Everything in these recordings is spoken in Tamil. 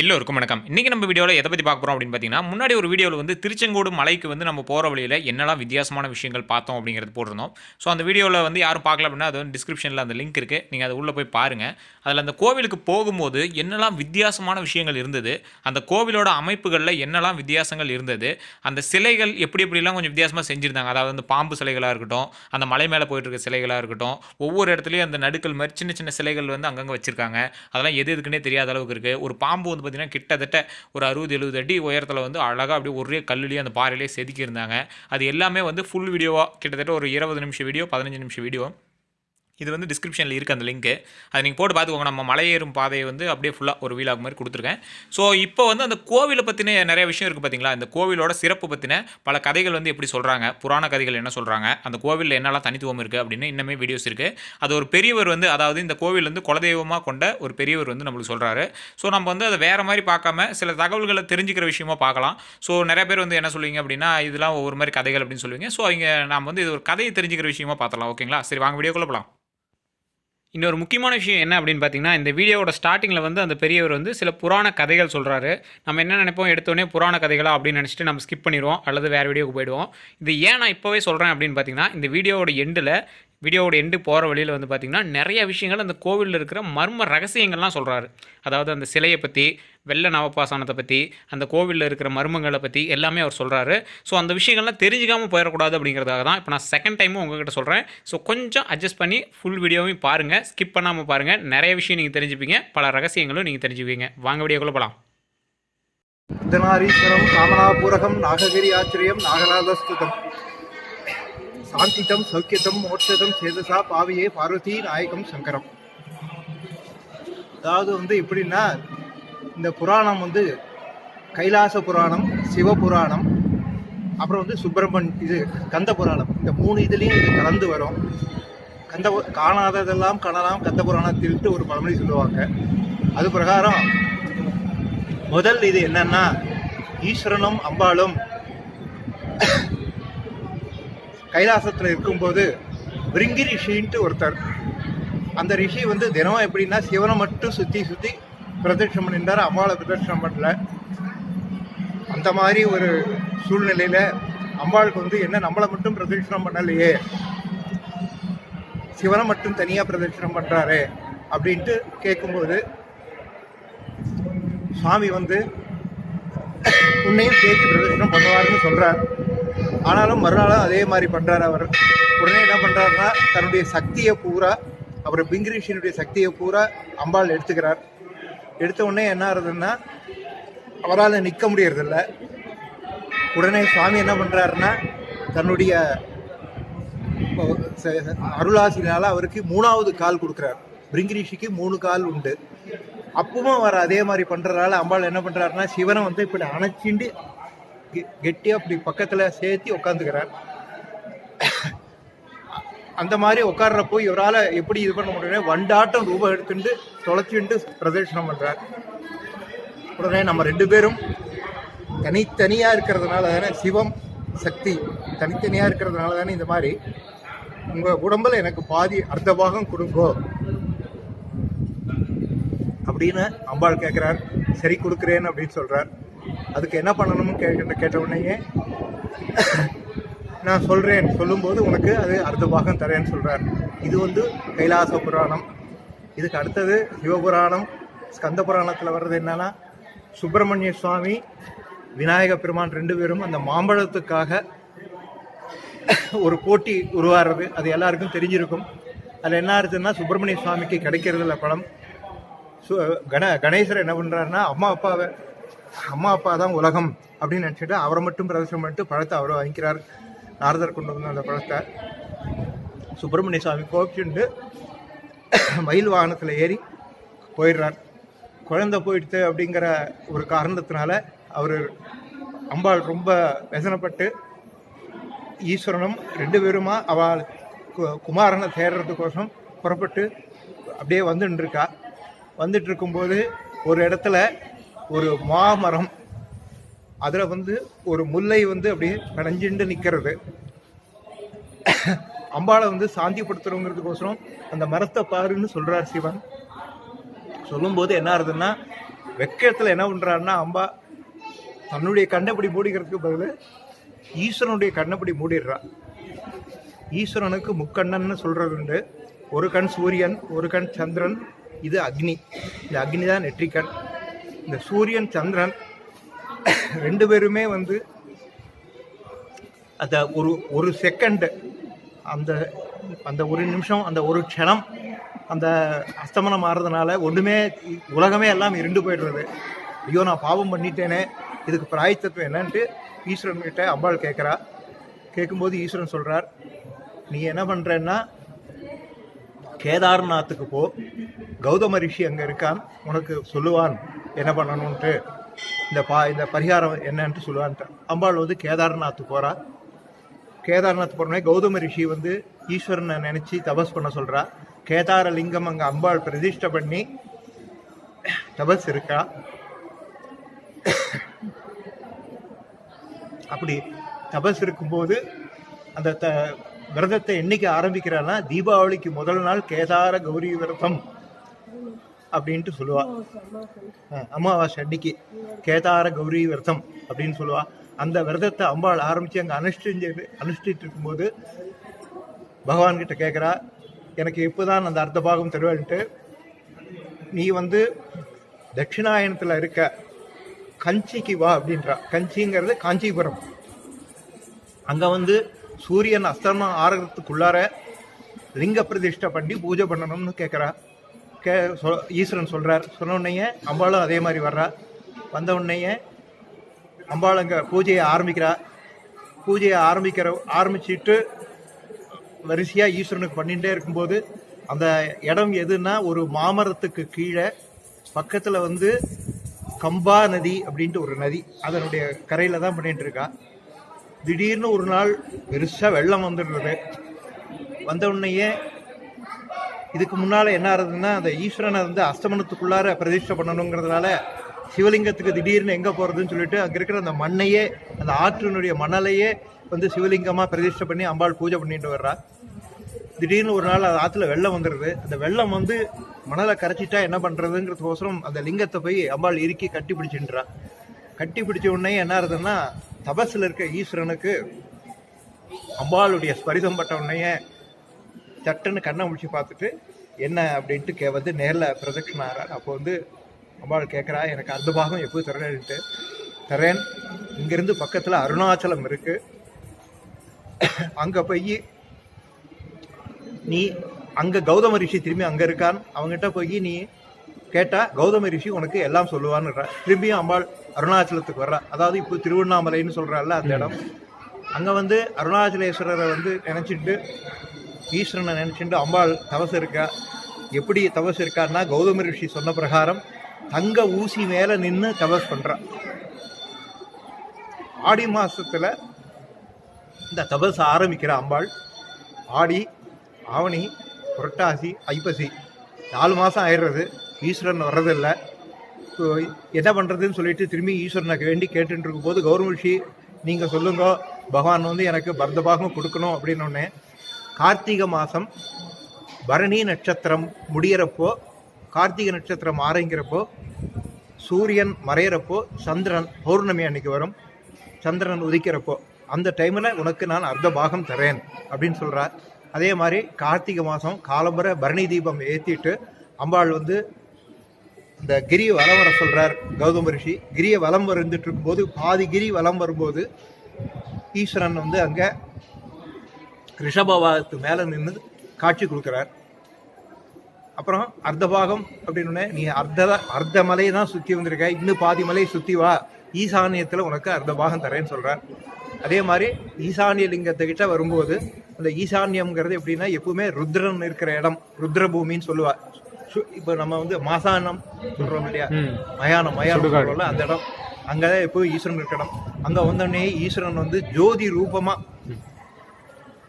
எல்லோருக்கும் வணக்கம். இன்றைக்கி நம்ம வீடியோவில் எதை பற்றி பார்க்க போகிறோம் அப்படின்னு பார்த்தீங்கன்னா முன்னாடி ஒரு வீடியோவில் வந்து திருச்செங்கோடு மலைக்கு வந்து நம்ம போகிற வழியில் என்னெல்லாம் வித்தியாசமான விஷயங்கள் பார்த்தோம் அப்படிங்கிறது போட்டிருந்தோம். ஸோ அந்த வீடியோவில் வந்து யாரும் பார்க்கல அப்படின்னா அது வந்து டிஸ்கிரிப்ஷனில் அந்த லிங்க் இருக்குது நீங்கள் அது உள்ளே போய் பாருங்கள் அதில் அந்த கோவிலுக்கு போகும்போது என்னெல்லாம் வித்தியாசமான விஷயங்கள் இருந்தது அந்த கோவிலோட அமைப்புகளில் என்னெல்லாம் வித்தியாசங்கள் இருந்தது அந்த சிலைகள் எப்படி எப்படிலாம் கொஞ்சம் வித்தியாசமாக செஞ்சுருந்தாங்க. அதாவது வந்து பாம்பு சிலைகளாக இருக்கட்டும் அந்த மலை மேலே போயிட்டு இருக்க சிலைகளாக இருக்கட்டும் ஒவ்வொரு இடத்துலையும் அந்த நடுக்கல் மாதிரி சின்ன சின்ன சிலைகள் வந்து அங்கங்கே வச்சுருக்காங்க. அதெல்லாம் எது எதுக்குன்னே தெரியாத அளவுக்கு இருக்குது ஒரு பாம்பு வந்து பார்த்திங்கன்னா கிட்டத்தட்ட ஒரு அறுபது எழுபது அடி உயரத்தில் வந்து அழகாக அப்படியே ஒரே கல்லுலேயே அந்த பாறையிலே செதுக்கியிருந்தாங்க. அது எல்லாமே வந்து ஃபுல் வீடியோவாக கிட்டத்தட்ட ஒரு இருபது நிமிஷம் வீடியோ பதினஞ்சு நிமிஷம் வீடியோ இது வந்து டிஸ்கிரிப்ஷனில் இருக்குது அந்த லிங்க்கு அதை நீங்கள் போட்டு பார்த்துக்கோங்க. நம்ம மலையேறும் பாதையை வந்து அப்படியே ஃபுல்லாக ஒரு வீலாக மாதிரி கொடுத்துருக்கேன். ஸோ இப்போ வந்து அந்த கோவிலை பற்றின நிறைய விஷயம் இருக்குது பார்த்தீங்களா இந்த கோவிலோட சிறப்பு பற்றின பல கதைகள் வந்து எப்படி சொல்கிறாங்க புராண கதைகள் என்ன சொல்கிறாங்க அந்த கோவிலில் என்னெல்லாம் தனித்துவம் இருக்குது அப்படின்னு இன்னுமே வீடியோஸ் இருக்குது அது ஒரு பெரியவர் வந்து அதாவது இந்த கோவில் வந்து குலதெய்வமாக கொண்ட ஒரு பெரியவர் வந்து நம்மளுக்கு சொல்கிறாரு ஸோ நம்ம வந்து அதை வேறு மாதிரி பார்க்காம சில தகவல்களை தெரிஞ்சுக்கிற விஷயமா பார்க்கலாம். ஸோ நிறைய பேர் வந்து என்ன சொல்லுவீங்க அப்படின்னா இதெல்லாம் ஒவ்வொரு மாதிரி கதைகள் அப்படின்னு சொல்லுவீங்க. ஸோ இங்கே நாம் வந்து இது ஒரு கதையை தெரிஞ்சுக்கிற விஷயமா பார்த்தலாம் ஓகேங்களா? சரி வாங்க வீடியோக்குள்ளே போகலாம் இன்னொரு முக்கியமான விஷயம் என்ன அப்படின்னு பார்த்தீங்கன்னா இந்த வீடியோவோட ஸ்டார்டிங்கில் வந்து அந்த பெரியவர் வந்து சில புராண கதைகள் சொல்கிறாரு நம்ம என்ன நினைப்போம்? எடுத்தோடனே புராண கதைகளா அப்படின்னு நினச்சிட்டு நம்ம ஸ்கிப் பண்ணிடுவோம். அல்லது வேறு வீடியோக்கு போயிடுவோம். இது ஏன் நான் இப்போவே சொல்கிறேன் அப்படின்னு பார்த்தீங்கன்னா இந்த வீடியோவோட எண்டில் வீடியோவோட எண்டு போகிற வழியில் வந்து பார்த்திங்கன்னா நிறைய விஷயங்கள் அந்த கோவிலில் இருக்கிற மர்ம ரகசியங்கள்லாம் சொல்கிறாரு அதாவது அந்த சிலையை பற்றி வெள்ள நவபாசனத்தை பற்றி அந்த கோவிலில் இருக்கிற மர்மங்களை பற்றி எல்லாமே அவர் சொல்கிறாரு ஸோ அந்த விஷயங்கள்லாம் தெரிஞ்சிக்காமல் போயிடக்கூடாது அப்படிங்கிறதுக்காக தான் இப்போ நான் செகண்ட் டைமும் உங்ககிட்ட சொல்கிறேன் ஸோ கொஞ்சம் அட்ஜஸ்ட் பண்ணி ஃபுல் வீடியோவையும் பாருங்கள் ஸ்கிப் பண்ணாமல் பாருங்கள் நிறைய விஷயம் நீங்கள் தெரிஞ்சுப்பீங்க. பல ரகசியங்களும் நீங்கள் தெரிஞ்சுப்பீங்க வாங்க வீடியோக்குள்ளே போகலாம் தனாரீஸ்வரம் காமனாபூரகம் நாககிரி ஆச்சரியம் நாகநாதஸ்துதம் சாந்திதம் சௌக்கியதம் மோட்சதம் சேதசா பாவியே பார்வதி நாயகம் சங்கரம். அதாவது வந்து எப்படின்னா இந்த புராணம் வந்து கைலாச புராணம் சிவபுராணம் அப்புறம் வந்து சுப்பிரமண் இது கந்த புராணம். இந்த மூணு இதுலேயும் இது கலந்து வரும். கந்த காணாததெல்லாம் காணலாம். கந்த புராணத்தில்ட்டு ஒரு பழமொழி சொல்லுவாங்க. அது பிரகாரம் முதல் இது என்னன்னா ஈஸ்வரனும் அம்பாளும் கைலாசத்தில் இருக்கும்போது பிரிங்கி ரிஷின்ட்டு ஒருத்தர். அந்த ரிஷி வந்து தினம் எப்படின்னா சிவனை மட்டும் சுற்றி சுற்றி பிரதட்சணம் பண்ணிட்டார் அம்பாளை பிரதட்சணம் பண்ணல. அந்த மாதிரி ஒரு சூழ்நிலையில் அம்பாளுக்கு வந்து என்ன நம்மளை மட்டும் பிரதட்சணம் பண்ணலையே சிவனை மட்டும் தனியாக பிரதட்சணம் பண்ணுறாரு அப்படின்ட்டு கேட்கும்போது சுவாமி வந்து உன்னையும் சேர்த்து பிரதர்ஷனம் பண்ணுவாருன்னு சொல்கிறார் ஆனாலும் மறுநாளும் அதே மாதிரி பண்ணுறாரு அவர். உடனே என்ன பண்ணுறாருன்னா தன்னுடைய சக்தியை பூரா அவர் பிங்கிரீஷனுடைய சக்தியை பூரா அம்பாள் எடுத்துக்கிறார். எடுத்த உடனே என்ன ஆகுதுன்னா அவரால் நிற்க முடியறதில்ல. உடனே சுவாமி என்ன பண்ணுறாருன்னா தன்னுடைய ச- அருளாசினால அவருக்கு மூணாவது கால் கொடுக்குறார். பிரிங்கிரிஷிக்கு மூணு கால் உண்டு. அப்பவும் அவர் அதே மாதிரி பண்ணுறதால அம்பாள் என்ன பண்ணுறாருன்னா சிவனை வந்து இப்படி அணைச்சிண்டு கெ- அப்படி பக்கத்தில் சேர்த்து உட்காந்துக்கிறார் அந்த மாதிரி உட்கார்றப்போ இவரால் எப்படி இது பண்ண முடியும் வண்டாட்டம் ரூபம் எடுத்துட்டு தொலைச்சிட்டு பிரதர்ஷனம் பண்ணுறார் உடனே நம்ம ரெண்டு பேரும் தனித்தனியாக இருக்கிறதுனால தானே சிவம் சக்தி தனித்தனியாக இருக்கிறதுனால தானே இந்த மாதிரி உங்கள் உடம்பில் எனக்கு பாதி அர்த்த பாகம் கொடுங்கோ அப்படின்னு அம்பாள் கேட்குறார் சரி கொடுக்குறேன்னு அப்படின்னு சொல்கிறார் அதுக்கு என்ன பண்ணணும்னு கேட்க கேட்ட உடனேயே நான் சொல்கிறேன் சொல்லும்போது உனக்கு அது அடுத்த பாகம் தரேன்னு சொல்கிறார் இது வந்து கைலாச புராணம். இதுக்கு அடுத்தது சிவபுராணம். ஸ்கந்த புராணத்தில் வர்றது என்னன்னா சுப்பிரமணிய சுவாமி விநாயக பெருமான் ரெண்டு பேரும் அந்த மாம்பழத்துக்காக ஒரு போட்டி உருவாகிறது. அது எல்லாருக்கும் தெரிஞ்சிருக்கும். அதில் என்ன இருக்குதுன்னா சுப்பிரமணிய சுவாமிக்கு கிடைக்கிறது இல்லை பழம் சு கண கணேசர் என்ன பண்ணுறாருன்னா அம்மா அப்பாவை அம்மா அப்பா தான் உலகம் அப்படின்னு நினச்சிட்டு அவரை மட்டும் பிரதர்சனம் பண்ணிட்டு பழத்தை அவரை வாங்கிக்கிறார். நாரதர் கொண்டு வந்த அந்த பழத்தை. சுப்பிரமணிய சுவாமி கோபிச்சுண்டு மயில் வாகனத்தில் ஏறி போயிடுறார். குழந்தை போயிடுத்து அப்படிங்கிற ஒரு காரணத்தினால அவர் அம்பாள் ரொம்ப व्यசனப்பட்டு ஈஸ்வரனும் ரெண்டு பேருமா அவள் கு- குமாரனை தேடுறதுக்கோசம் புறப்பட்டு அப்படியே வந்துட்டுருக்கா வந்துட்டு இருக்கும்போது ஒரு இடத்துல ஒரு மாமரம் அதில் வந்து ஒரு முல்லை வந்து அப்படியே பிணைஞ்சுண்டு நிற்கிறது அம்பாளை வந்து சாந்திப்படுத்துறோங்கிறதுக்கோசரம் அந்த மரத்தை பாருன்னு சொல்கிறார் சிவன். சொல்லும்போது என்ன ஆகுதுன்னா வெக்கத்தில் என்ன பண்ணுறாருன்னா அம்பா தன்னுடைய கண்ணப்படி மூடிக்கிறதுக்கு பதில் ஈஸ்வரனுடைய கண்ணப்படி மூடிடுறா. ஈஸ்வரனுக்கு முக்கண்ணன்னு சொல்கிறது உண்டு. ஒரு கண் சூரியன் ஒரு கண் சந்திரன் இது அக்னி. இந்த அக்னி தான் நெற்றிக்கண். இந்த சூரியன் சந்திரன் ரெண்டு பேருமே வந்து அந்த ஒரு ஒரு செகண்ட் அந்த அந்த ஒரு நிமிஷம் அந்த ஒரு க்ஷணம் அந்த அஸ்தமனம் ஆறதுனால ஒன்றுமே உலகமே எல்லாம் இருண்டு போயிடுறது. ஐயோ நான் பாவம் பண்ணிட்டேனே இதுக்கு பிராயத்தத்துவம் என்னன்ட்டு ஈஸ்வரன் கிட்ட அம்பாள் கேட்குறா கேட்கும்போது ஈஸ்வரன் சொல்கிறார் நீ என்ன பண்ணுறன்னா கேதார்நாத்துக்கு போ. கௌதம ரிஷி அங்கே இருக்கான் உனக்கு சொல்லுவான். என்ன பண்ணணும்ன்ட்டு இந்த பா இந்த பரிகாரம் என்னன்ட்டு சொல்லுவான்ட்டு. அம்பாள் வந்து கேதார்நாத் போகிறா கேதார்நாத் போனோடனே கௌதம ரிஷி வந்து ஈஸ்வரனை நினச்சி தபஸ் பண்ண சொல்கிறா கேதார லிங்கம் அங்கே அம்பாள் பிரதிஷ்டை பண்ணி தபஸ் இருக்கா. அப்படி தபஸ் இருக்கும்போது அந்த த விரதத்தை என்னைக்கு ஆரம்பிக்கிறான்னா தீபாவளிக்கு முதல் நாள் கேதார கௌரி விரதம். அப்படின்ட்டு சொல்லுவா. அமாவாசை அன்னைக்கு கேதார கௌரி விரதம் அப்படின்னு சொல்லுவா. அந்த விரதத்தை அம்பாள் ஆரம்பித்து அங்கே அனுஷ்டிஞ்சு அனுஷ்டிட்டு இருக்கும்போது பகவான் கிட்ட கேட்குறா எனக்கு எப்போதான் அந்த அர்த்த பாகம் தருவேன்ட்டு நீ வந்து தட்சிணாயனத்தில் இருக்க கஞ்சிக்கு வா அப்படின்றா. கஞ்சிங்கிறது காஞ்சிபுரம். அங்கே வந்து சூரியன் அஸ்தமனம் ஆகிறதுக்குள்ளார லிங்க பிரதிஷ்டை பண்ணி பூஜை பண்ணணும்னு கேட்குறா கே சொ ஈஸ்வரன் சொல்கிறார் சொன்ன உடனே அம்பாளும் அதே மாதிரி வர்றா. வந்த உடனேயே அம்பாள் அங்கே பூஜையை ஆரம்பிக்கிறா. பூஜையை ஆரம்பிக்கிற ஆரம்பிச்சிட்டு வரிசையாக ஈஸ்வரனுக்கு பண்ணிகிட்டே இருக்கும்போது அந்த இடம் எதுன்னா ஒரு மாமரத்துக்கு கீழே பக்கத்தில் வந்து கம்பா நதி அப்படின்ட்டு ஒரு நதி. அதனுடைய கரையில் தான் பண்ணிட்டு இருக்கா. திடீர்னு ஒரு நாள் பெருசாக வெள்ளம் வந்துடுறது. வந்த உடனேயே இதுக்கு முன்னால் என்ன ஆகுதுன்னா அந்த ஈஸ்வரனை வந்து அஸ்தமனத்துக்குள்ளார பிரதிஷ்டை பண்ணணுங்கிறதுனால சிவலிங்கத்துக்கு திடீர்னு எங்கே போகிறதுன்னு சொல்லிட்டு அங்கே இருக்கிற அந்த மண்ணையே அந்த ஆற்றினுடைய மணலையே வந்து சிவலிங்கமாக பிரதிஷ்டை பண்ணி அம்பாள் பூஜை பண்ணிட்டு வர்றா. திடீர்னு ஒரு நாள் அது ஆற்றுல வெள்ளம் வந்துடுது அந்த வெள்ளம் வந்து மணலை கரைச்சிட்டா என்ன பண்ணுறதுங்கிறதுக்கோசரம் அந்த லிங்கத்தை போய் அம்பாள் இறுக்கி கட்டி பிடிச்சின்றா. கட்டி பிடிச்ச உடனே என்ன ஆகுதுன்னா தபஸில் இருக்க ஈஸ்வரனுக்கு அம்பாளுடைய ஸ்பரிதம் பட்ட உடனே சட்டுன்னு கண்ணை முடிச்சு பார்த்துட்டு என்ன? அப்படின்ட்டு கே வந்து நேரில் பிரதட்சணம் ஆகிறார் அப்போ வந்து அம்பாள் கேட்குறா எனக்கு அந்த பாகம் எப்போ தரேன்ட்டு தரேன் இங்கேருந்து பக்கத்தில் அருணாச்சலம் இருக்குது அங்கே போய் நீ அங்கே கௌதம ரிஷி திரும்பி அங்கே இருக்கான். அவங்ககிட்ட போய் நீ கேட்டால் கௌதம ரிஷி உனக்கு எல்லாம் சொல்லுவான்னுறா திரும்பியும் அம்பாள் அருணாச்சலத்துக்கு வர்றா. அதாவது இப்போ திருவண்ணாமலைன்னு சொல்கிறாள்ல அந்த இடம். அங்கே வந்து அருணாச்சலேஸ்வரரை வந்து நினச்சிட்டு ஈஸ்வரனை நினச்சிட்டு அம்பாள் தவசு இருக்கா? எப்படி தவசு இருக்கான்னா கௌதம ரிஷி சொன்ன பிரகாரம் தங்க ஊசி மேலே நின்று தவசு பண்ணுறான் ஆடி மாதத்தில் இந்த தபஸ் ஆரம்பிக்கிற அம்பாள் ஆடி ஆவணி புரட்டாசி ஐப்பசி நாலு மாதம் ஆயிடுறது. ஈஸ்வரன் வர்றதில்லை. இப்போ என்ன பண்ணுறதுன்னு சொல்லிட்டு திரும்பி ஈஸ்வரனுக்கு வேண்டி கேட்டுட்டு இருக்கும்போது ரிஷி நீங்கள் சொல்லுங்க. பகவான் வந்து எனக்கு பரதபாகம் கொடுக்கணும். அப்படின்னோடனே கார்த்திகை மாதம் பரணி நட்சத்திரம் முடிகிறப்போ கார்த்திகை நட்சத்திரம் ஆரம்பிக்கிறப்போ சூரியன் மறையிறப்போ சந்திரன் பௌர்ணமி அன்னைக்கு வரும் சந்திரன் உதிக்கிறப்போ அந்த டைமில் உனக்கு நான் அர்த்த பாகம் தரேன் அப்படின்னு சொல்கிறார் அதே மாதிரி கார்த்திகை மாதம் காலம்பர பரணி தீபம் ஏற்றிட்டு அம்பாள் வந்து இந்த கிரி வலம் வர சொல்கிறார் கௌதம ரிஷி. கிரியை வலம் வந்துட்டு இருக்கும்போது பாதி கிரி வலம் வரும்போது ஈஸ்வரன் வந்து அங்கே ரிஷபவாகத்து மேலே நின்று காட்சி கொடுக்குறார். அப்புறம் அர்த்த பாகம் அப்படின்னு நீ அர்த்த அர்த்த மலையை தான் சுற்றி வந்திருக்க. இன்னும் பாதி மலையை சுற்றி வா. ஈசானியத்தில் உனக்கு அர்த்த பாகம் தரேன்னு சொல்கிறார் அதே மாதிரி ஈசானிய லிங்கத்துக்கிட்ட வரும்போது அந்த ஈசான்யம்ங்கிறது எப்படின்னா எப்பவுமே ருத்ரன் இருக்கிற இடம் ருத்ர பூமின்னு சொல்லுவா இப்போ நம்ம வந்து மாசானம் சொல்கிறோம் இல்லையா? மயானம் மயானம் சொல்றோம்ல அந்த இடம். அங்கே தான் எப்பவும் ஈஸ்வரன் இருக்கிற இடம். அங்கே வந்தோடனே ஈஸ்வரன் வந்து ஜோதி ரூபமாக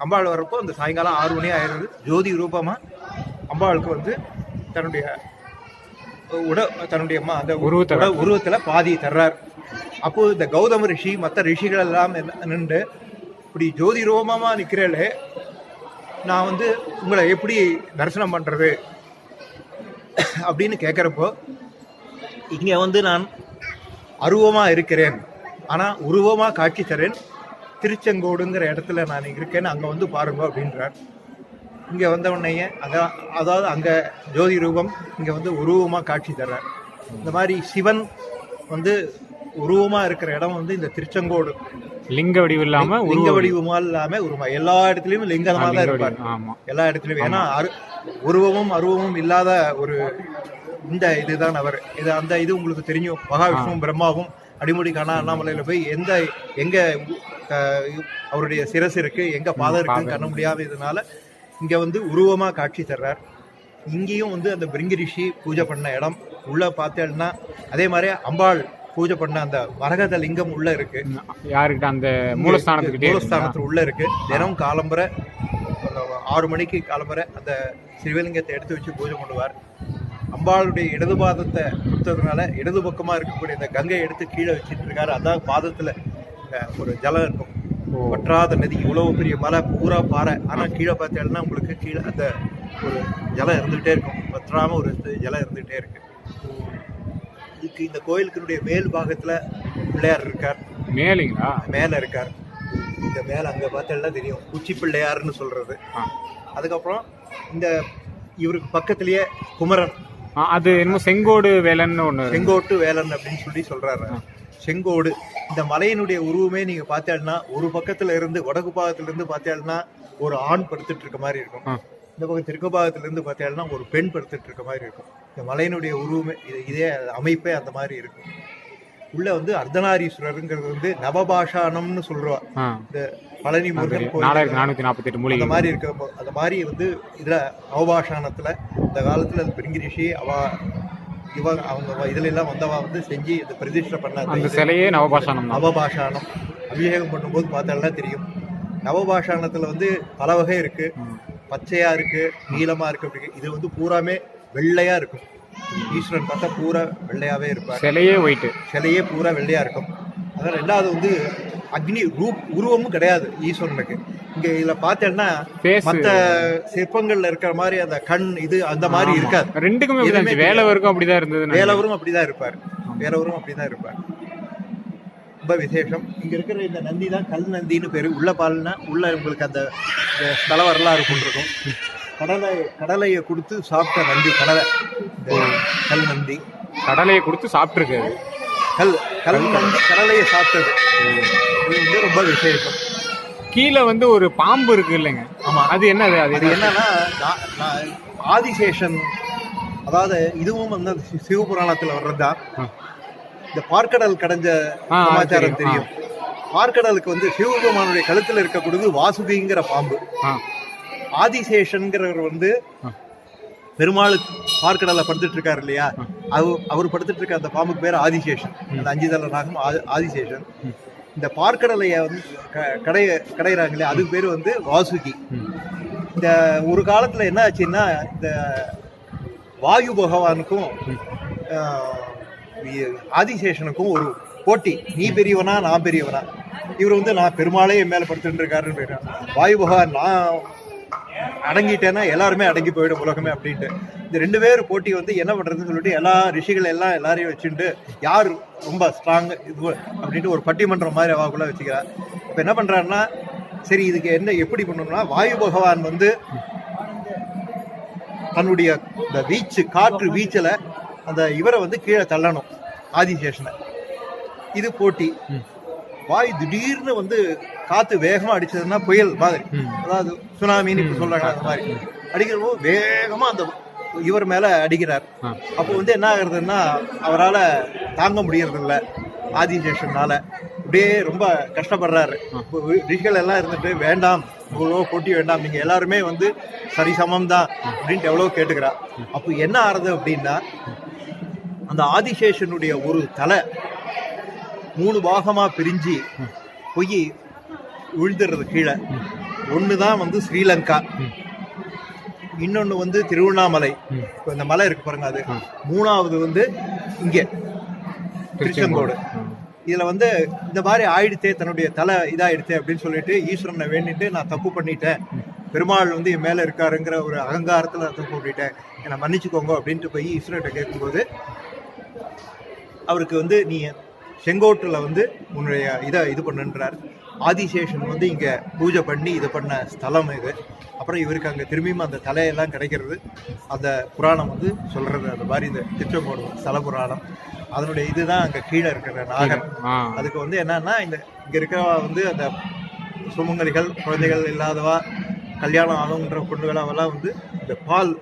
அம்பாள் வரப்போ அந்த சாயங்காலம் ஆறு மணி ஆயிடுறது ஜோதி ரூபமாக அம்பாளுக்கு வந்து தன்னுடைய உட தன்னுடைய ம- அந்த உருவத்தை உருவத்துல பாதி தர்றார். அப்போ இந்த கௌதம ரிஷி மற்ற ரிஷிகள் எல்லாம் நின்று இப்படி ஜோதி ரூபமா நிற்கிறேளே நான் வந்து உங்களை எப்படி தரிசனம் பண்றது? அப்படின்னு கேட்குறப்போ இங்கே வந்து நான் அருவமாக இருக்கிறேன். ஆனால் உருவமாக காட்சி தரேன். திருச்செங்கோடுங்கிற இடத்துல நான் இருக்கேன் அங்கே வந்து பாருங்க அப்படின்றார். இங்கே வந்த உடனேயே அதான் அதாவது அங்கே ஜோதி ரூபம் இங்கே வந்து உருவமாக காட்சி தர்றார். இந்த மாதிரி சிவன் வந்து உருவமாக இருக்கிற இடம் வந்து இந்த திருச்செங்கோடு. லிங்க வடிவு இல்லாம லிங்க உருவ வடிவமா இல்லாம உருவமா எல்லா இடத்துலயும் லிங்கமா தான் இருப்பார். எல்லா இடத்துலயும் ஏன்னா உருவமும் அருவமும் இல்லாத ஒரு இந்த இதுதான் அவர். இது அந்த இது உங்களுக்கு தெரியும். மகாவிஷ்ணுவும் பிரம்மாவும் அடிமுடி காணா அண்ணாமலையில போய் எந்த எங்க அவருடைய சிரசு இருக்கு. எங்க பாதம் இருக்குன்னு கண்ண முடியாத இதனால இங்க வந்து உருவமா காட்சி தர்றார். இங்கேயும் வந்து அந்த பிரிங்கி ரிஷி பூஜை பண்ண இடம் உள்ள பார்த்தேன்னா அதே மாதிரி அம்பாள் பூஜை பண்ண அந்த மரகத லிங்கம் உள்ள இருக்கு. யாருக்கிட்ட? அந்த மூலஸ்தானத்துக்கிட்டே மூலஸ்தானத்துல உள்ள இருக்கு. தினம் காலம்பரை ஆறு மணிக்கு காலம்பரை அந்த சிவலிங்கத்தை எடுத்து வச்சு பூஜை பண்ணுவார். அம்பாளுடைய இடது பாதத்தை கொடுத்ததுனால இடது பக்கமா இருக்கக்கூடிய இந்த கங்கை எடுத்து கீழே வச்சிட்டு இருக்காரு. அதான் பாதத்துல ஒரு ஜலம் இருக்கும். வற்றாத நதி இவ்வளவு பெரிய மலை பூரா பாறை. ஆனா கீழே பார்த்தேன்னா உங்களுக்கு கீழே அந்த ஒரு ஜலம் இருந்துகிட்டே இருக்கும். வற்றாம ஒரு ஜலம் இருந்துகிட்டே இருக்கு. இதுக்கு இந்த கோயிலுக்கினுடைய மேல் பாகத்துல பிள்ளையார் இருக்கார். மேலிங்களா? மேல இருக்கார். இந்த மேல அங்க பார்த்தா தெரியும். உச்சி பிள்ளையார்னு சொல்றது. ஆ. அதுக்கப்புறம் இந்த இவருக்கு பக்கத்திலேயே குமரன். அது என்னமோ செங்கோடு வேலன்னு இருக்கு. செங்கோட்டு வேலன் அப்படின்னு சொல்லி சொல்றாரு. செங்கோடு. இந்த மலையினுடைய உருவமே நீங்க பார்த்தீங்கன்னா ஒரு பக்கத்துல இருந்து வடக்கு பாகத்துல இருந்து பார்த்தீங்கன்னா ஒரு ஆண் படுத்துட்டு இருக்க மாதிரி இருக்கும். இந்த பக்கம் தெற்கு பாகத்துல இருந்து பார்த்தீங்கன்னா ஒரு பெண் படுத்துட்டு இருக்க மாதிரி இருக்கும். இந்த மலையினுடைய உருவமே இது அமைப்பே அந்த மாதிரி இருக்கும். உள்ள வந்து அர்த்தநாரீஸ்வரருங்கிறது வந்து நவபாஷானம்னு சொல்றோம் இந்த பழனி முருகன். கோயில் அந்த மாதிரி இருக்கிறப்போ அந்த மாதிரி வந்து இதுல நவபாஷானத்துல இந்த காலத்துல அந்த பிரிங்கி ரிஷி அவ இவ அவங்க இதுல எல்லாம் வந்தவா வந்து செஞ்சு இந்த பிரதிஷ்டை பண்ண அந்த இது சிலையே நவபாஷானம் நவபாஷானம் அபிஷேகம் பண்ணும்போது பார்த்தாலே தெரியும். நவபாஷானத்துல வந்து பல வகை இருக்கு. பச்சையா இருக்கு நீளமா இருக்கு அப்படி. இது வந்து பூராமே வெள்ளையா இருக்கும். ஈஸ்வரன் பார்த்தா பூரா வெள்ளையாவே இருப்பார். சிலையே ஒயிட்டு சிலையே பூரா வெள்ளையா இருக்கும். அதான் ரெண்டாவது வந்து அக்னி ரூப் உருவமும் கிடையாது ஈஸ்வரனுக்கு. இங்க இதுல பார்த்தேன்னா மத்த சிற்பங்கள்ல இருக்கிற மாதிரி அந்த கண் இது அந்த மாதிரி. இருக்காது. ரெண்டுக்குமே. வேலவருக்கும் அப்படிதான் இருந்தது வேலவரும் அப்படிதான் இருப்பார். வேலவரும் அப்படிதான் இருப்பார். ரொம்ப விசேஷம். இங்க இருக்கிற இந்த நந்தி தான் கல் நந்தின்னு பேரு. உள்ள பால்னா உள்ள உங்களுக்கு அந்த ஸ்தல வரலாறு கொண்டிருக்கும் கடலை கடலையை கொடுத்து சாப்பிட்ட நந்தி கடலை. கல் நந்தி. கடலையை கொடுத்து சாப்பிட்டுருக்கு அது கல் கல் கடலையை சாப்பிட்டது. இது வந்து ரொம்ப விசேஷம். கீழே வந்து ஒரு பாம்பு இருக்கு இல்லைங்க. ஆமா. அது என்னது? அது அது என்னன்னா ஆதிசேஷன் அதாவது இதுவும் வந்து சிவபுராணத்துல வர்றதுதான். இந்த பார்க்கடல் கடைஞ்ச சமாச்சாரம் தெரியும். பார்க்கடலுக்கு வந்து சிவபெருமானுடைய கழுத்துல இருக்கக்கூடியது வாசுகிங்கிற பாம்பு. ஆதிசேஷன்கிறவர் வந்து. பெருமாள் பார்க்கடல்ல படுத்துட்டு இருக்காரு இல்லையா அவர் அவர் படுத்துட்டு இருக்க அந்த பாம்புக்கு பேர் ஆதிசேஷன். அந்த அஞ்சு தல நாகம் ஆதி- ஆதிசேஷன். இந்த பார்க்கடலைய வந்து க- கடைய கடையிறாங்க இல்லையா? அதுக்கு பேர் வந்து வாசுகி. இந்த ஒரு காலத்துல என்ன ஆச்சுன்னா இந்த வாயு பகவானுக்கும் ஆதிசேஷனுக்கும் ஒரு போட்டி. நீ பெரியவனா நான் பெரியவனா? இவர் வந்து நான் பெருமாளே என் மேல படுத்துட்டு இருக்காருன்னு போயிட்டான் வாயு பகவான் நான் அடங்கிட்டேன்னா எல்லாருமே அடங்கி போயிடும் உலகமே அப்படின்ட்டு. இந்த ரெண்டு பேர் போட்டி வந்து என்ன பண்றதுன்னு சொல்லிட்டு எல்லா ரிஷிகள் எல்லாம் எல்லாரையும் வச்சுட்டு யார் ரொம்ப ஸ்ட்ராங் இது அப்படின்ட்டு ஒரு பட்டிமன்றம் மாதிரி அவாக்குள்ள வச்சுக்கிறா இப்போ என்ன பண்றாருன்னா சரி இதுக்கு என்ன எப்படி பண்ணணும்னா வாயு பகவான் வந்து தன்னுடைய இந்த வீச்சு காற்று வீச்சில் அந்த இவரை வந்து கீழே தள்ளணும் ஆதிசேஷனை. இது போட்டி. வாயு திடீர்னு வந்து காத்து வேகமா அடிச்சதுன்னா புயல் மாதிரி. அதாவது சுனாமின்னு இப்ப சொல்றாங்க அந்த மாதிரி. அடிக்கிறப்போ வேகமா அந்த இவர் மேல அடிக்கிறார். அப்போ வந்து என்ன ஆகுறதுன்னா அவரால தாங்க முடியறது இல்ல ஆதிசேஷனால. அப்படியே ரொம்ப கஷ்டப்படுறாரு. ரிஷிகள் எல்லாம் இருந்துட்டு வேண்டாம் இவ்வளோ போட்டி வேண்டாம் நீங்க எல்லாருமே வந்து சரிசமம் தான் அப்படின்ட்டு எவ்வளோ கேட்டுக்கிறா. அப்போ என்ன ஆறுது அப்படின்னா அந்த ஆதிசேஷனுடைய ஒரு தலை மூணு பாகமா பிரிஞ்சு போய் விழுந்துடுறது கீழே. ஒன்று தான் வந்து ஸ்ரீலங்கா. இன்னொன்று வந்து திருவண்ணாமலை. இப்போ இந்த மலை இருக்கு பாருங்க அது. மூணாவது வந்து இங்கே. திருச்செங்கோடு. இதுல வந்து இந்த மாதிரி ஆயிடுத்தே தன்னுடைய தலை இதாயிடுத்தே அப்படின்னு சொல்லிட்டு ஈஸ்வரனை வேண்டிட்டு நான் தப்பு பண்ணிட்டேன். பெருமாள் வந்து என் மேல இருக்காருங்கிற ஒரு அகங்காரத்துல நான் தப்பு பண்ணிட்டேன். என்னை மன்னிச்சுக்கோங்க அப்படின்ட்டு போய் ஈஸ்வரன்கிட்ட கேட்கும்போது அவருக்கு வந்து நீ செங்கோட்டில் வந்து உன்னுடைய இதை இது பண்ணுன்றார். ஆதிசேஷன் வந்து இங்கே பூஜை பண்ணி இது பண்ண ஸ்தலம் இது. அப்புறம் இவருக்கு அங்கே திரும்பியும் அந்த தலையெல்லாம் கிடைக்கிறது. அந்த புராணம் வந்து சொல்கிறது அந்த மாதிரி இந்த திருச்செங்கோடு ஸ்தல புராணம். அதனுடைய இதுதான் அங்கே கீழே இருக்கிற நாகர். அதுக்கு வந்து என்னன்னா இந்த இங்கே இருக்கிறவா வந்து அந்த சுமங்கலிகள் குழந்தைகள் இல்லாதவா கல்யாணம் ஆகுன்ற பொண்ணுகள் அவெல்லாம் வந்து இந்த பால்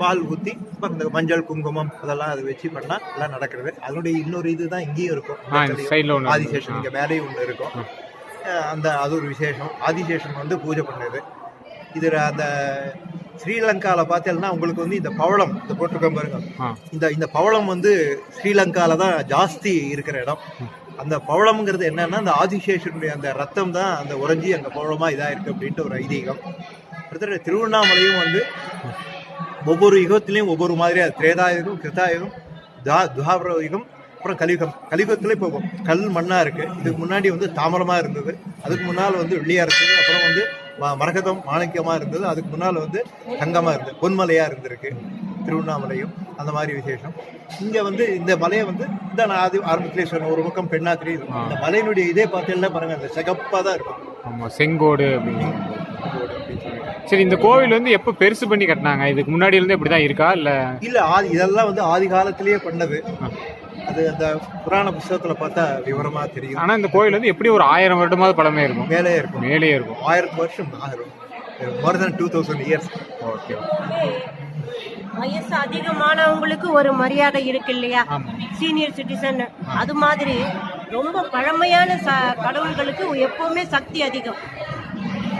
பால் ஊற்றி இந்த மஞ்சள் குங்குமம் அதெல்லாம் அதை வச்சு பண்ணால் எல்லாம் நடக்கிறது. அதனுடைய இன்னொரு இதுதான் இங்கேயும் இருக்கும். ஆ இந்த சைடில் ஒன்று ஆதிசேஷன் இங்கே மேலேயும் ஒன்று இருக்கும். அந்த அது ஒரு விசேஷம். ஆதிசேஷன் வந்து பூஜை பண்ணுது. இது அந்த ஸ்ரீலங்காவில் பார்த்தீங்கன்னா உங்களுக்கு வந்து இந்த பவளம் இந்த போட்டிருக்கோம் பாருங்க. இந்த இந்த பவளம் வந்து ஸ்ரீலங்காவில் தான் ஜாஸ்தி இருக்கிற இடம். அந்த பவளம்ங்கிறது என்னன்னா அந்த ஆதிசேஷனுடைய அந்த ரத்தம் தான் அந்த உறைஞ்சி அங்கே பவளமாக இதாக இருக்குது அப்படின்ட்டு ஒரு ஐதீகம். அடுத்தது திருவண்ணாமலையும் வந்து ஒவ்வொரு யுகத்திலையும் ஒவ்வொரு மாதிரியா திரேதாயுகம் கிருதாயுகம் தா துவாபர யுகம் அப்புறம் கலியுகம். கலியுகத்துல இப்போ கல் மண்ணா இருக்கு. இதுக்கு முன்னாடி வந்து தாமரமா இருந்தது. அதுக்கு முன்னால் வந்து வெள்ளியா இருந்தது. அப்புறம் வந்து மரகதம் மாணிக்கமா இருந்தது. அதுக்கு முன்னால் வந்து தங்கமா இருந்தது. பொன்மலையா இருந்திருக்கு. திருவண்ணாமலையும் அந்த மாதிரி விசேஷம். இங்க வந்து இந்த மலையை வந்து இந்த நான் ஆதி ஆரம்பத்திலே சொன்ன ஒரு பக்கம் பெண்ணா தெரியுது இந்த மலையினுடைய இதே பார்த்தீங்கன்னா பாருங்க அந்த சிகப்பா தான் இருக்கும். ஆமாம் செங்கோடு அப்படின்னு. சரி இந்த கோவில் வந்து எப்போ பெருசு பண்ணி கட்டினாங்க? இதுக்கு முன்னாடி இருந்து இப்படி தான் இருக்கா? இல்லை இல்ல ஆதி இதெல்லாம் வந்து ஆதி காலத்திலேயே பண்ணது. அது அந்த புராண புஸ்தகத்துல பார்த்தா விவரமா தெரியும். ஆனால் இந்த கோவில் வந்து எப்படி ஒரு ஆயிரம் வருடமாவது பழமே இருக்கும்? மேலே இருக்கும். மேலே இருக்கும். ஆயிரம் வருஷம் ஆயிரம். More than two thousand years okay. வயசு அதிகமானவங்களுக்கு ஒரு மரியாதை இருக்கு இல்லையா? சீனியர் சிட்டிசன் அது மாதிரி ரொம்ப பழமையான ச கடவுள்களுக்கு எப்பவுமே சக்தி அதிகம்.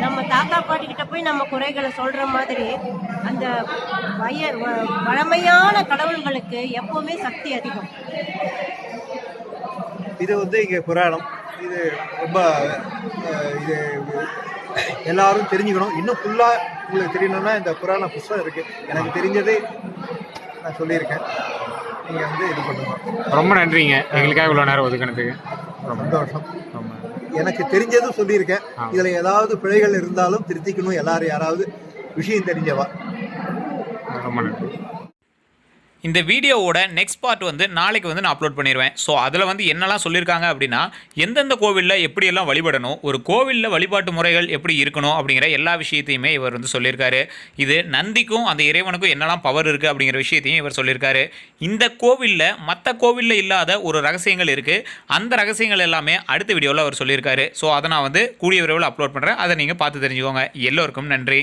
நம்ம தாத்தா பாட்டி கிட்ட போய் நம்ம குறைகளை சொல்ற மாதிரி அந்த வய பழமையான கடவுள்களுக்கு எப்பவுமே சக்தி அதிகம். இது வந்து இங்க புராணம். இது ரொம்ப இது எல்லாரும் தெரிஞ்சுக்கணும். இன்னும் ஃபுல்லா உங்களுக்கு தெரியணும்னா இந்த புராண புஸ்தகம் இருக்கு. எனக்கு தெரிஞ்சதே நான் சொல்லியிருக்கேன். நீங்க வந்து இது பண்ணுங்க. ரொம்ப நன்றிங்க. எங்களுக்காக இவ்வளோ நேரம் ஒதுக்கினதுக்கு. ரொம்ப சந்தோஷம். ரொம்ப எனக்கு தெரிஞ்சதும் சொல்லியிருக்கேன். இதுல ஏதாவது பிழைகள் இருந்தாலும் திருத்திக்கணும். எல்லாரும் யாராவது விஷயம் தெரிஞ்சவா? ரொம்ப நன்றி. இந்த வீடியோவோட நெக்ஸ்ட் பார்ட் வந்து நாளைக்கு வந்து நான் அப்லோட் பண்ணிடுவேன் ஸோ அதில் வந்து என்னெல்லாம் சொல்லியிருக்காங்க அப்படின்னா எந்தெந்த கோவிலில் எப்படியெல்லாம் வழிபடணும் ஒரு கோவிலில் வழிபாட்டு முறைகள் எப்படி இருக்கணும் அப்படிங்கிற எல்லா விஷயத்தையுமே இவர் வந்து சொல்லியிருக்காரு இது நந்திக்கும் அந்த இறைவனுக்கும் என்னெல்லாம் பவர் இருக்குது அப்படிங்கிற விஷயத்தையும் இவர் சொல்லியிருக்காரு இந்த கோவிலில் மற்ற கோவிலில் இல்லாத ஒரு ரகசியங்கள் இருக்குது அந்த ரகசியங்கள் எல்லாமே அடுத்த வீடியோவில் அவர் சொல்லியிருக்காரு ஸோ அதை நான் வந்து கூடிய விரைவில் அப்லோட் பண்ணுறேன் அதை நீங்கள் பார்த்து தெரிஞ்சுக்கோங்க. எல்லோருக்கும் நன்றி.